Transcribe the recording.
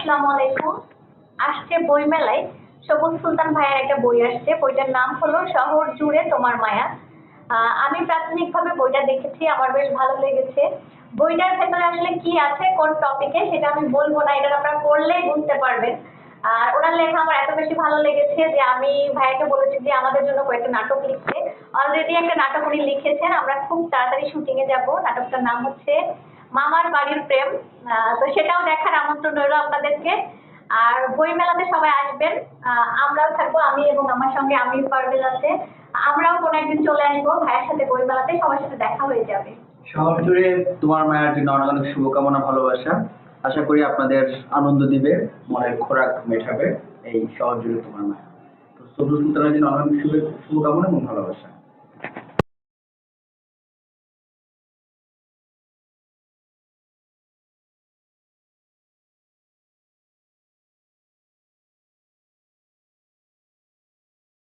আসসালামু আলাইকুম। আসছে বই মেলায় সবুজ সুলতান ভাইয়ের একটা বই আসছে। বইটার নাম হলো শহর জুড়ে তোমার মায়া। আমি প্রাথমিকভাবে বইটা দেখেছি, আমার বেশ ভালো লেগেছে। বইটার ভেতরে আসলে কি আছে, কোন টপিকে সেটা আমি বলব না, এটা আপনারা পড়লেই বুঝতে পারবেন। আর ওনার লেখা আমার এত বেশি ভালো লেগেছে যে আমি ভাইয়াকে বলেছি যে আমাদের জন্য কয়েকটা নাটক লিখতে। অলরেডি একটা নাটক উনি লিখেছেন, আমরা খুব তাড়াতাড়ি শুটিং এ যাব। নাটকটার নাম হচ্ছে মামার বাড়ির প্রেম। তো সেটাও দেখার আমন্ত্রণ রইল আপনাদেরকে। আর বই মেলাতে সবাই আসবেন। আমরাও থাকব, আমি এবং আমার সঙ্গে আমির পারভেজ আছে। আমরাও কোনো একদিন চলে আসব ভাইয়ের সাথে বই মেলাতে সবার সাথে দেখা হয়ে যাবে। শহর জুড়ে তোমার মায়ের জন্য অনেক অনেক শুভকামনা, ভালোবাসা। আশা করি আপনাদের আনন্দ দিবে, মনের খোরাক মেটাবে এই শহর জুড়ে তোমার মায়া তো সবুজ সুলতানের জন্য অনেক শুভকামনা এবং ভালোবাসা।